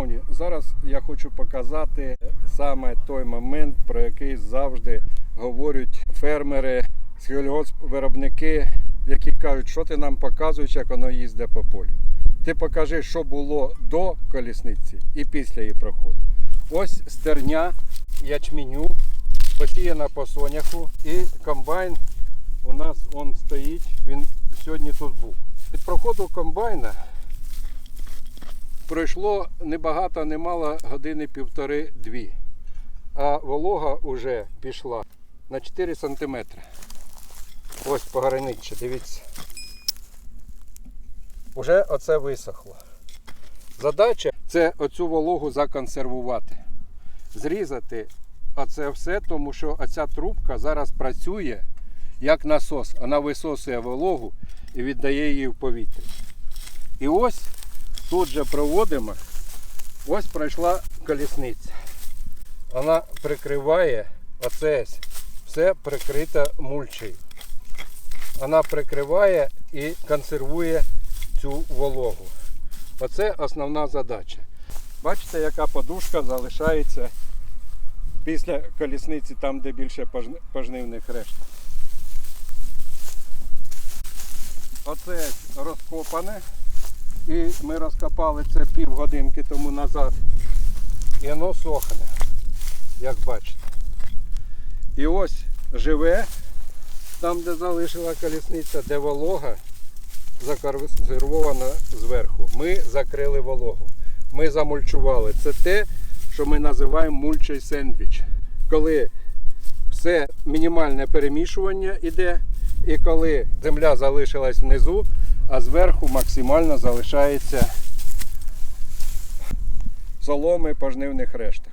Шановні, зараз я хочу показати саме той момент, про який завжди говорять фермери, сільгоспвиробники, які кажуть, що ти нам показуєш, як воно їздить по полю. Ти покажи, що було до колісниці і після її проходу. Ось стерня ячменю, посіяна по соняху, і комбайн у нас он стоїть, він сьогодні тут був. Від проходу комбайна пройшло небагато, немало години півтори-дві. А волога вже пішла на 4 см. Ось пограниччя, дивіться. Уже оце висохло. Задача це оцю вологу законсервувати. Зрізати оце все, тому що оця трубка зараз працює як насос. Вона висосує вологу і віддає її в повітря. І ось тут же проводимо. Ось пройшла колісниця. Вона прикриває оце все прикрите мульчею. Вона прикриває і консервує цю вологу. Оце основна задача. Бачите, яка подушка залишається після колісниці, там, де більше пожни- пожнивних решток. Оце розкопане. І ми розкопали це півгодинки тому назад. І воно сохне, як бачите. І ось живе, там, де залишила колісниця, де волога законсервована зверху. Ми закрили вологу. Ми замульчували. Це те, що ми називаємо мульчий сендвіч. Коли все мінімальне перемішування йде, і коли земля залишилась внизу, а зверху максимально залишається соломи пожнивних решток.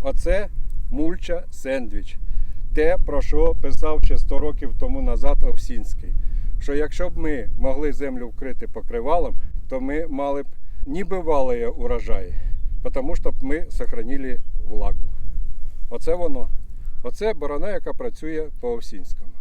Оце мульча сендвіч. Те, про що писав ще 100 років тому назад Овсінський. Що якщо б ми могли землю вкрити покривалом, то ми мали б ніби валої урожаї, тому що б ми сохранили влагу. Оце воно. Оце борона, яка працює по Овсінському.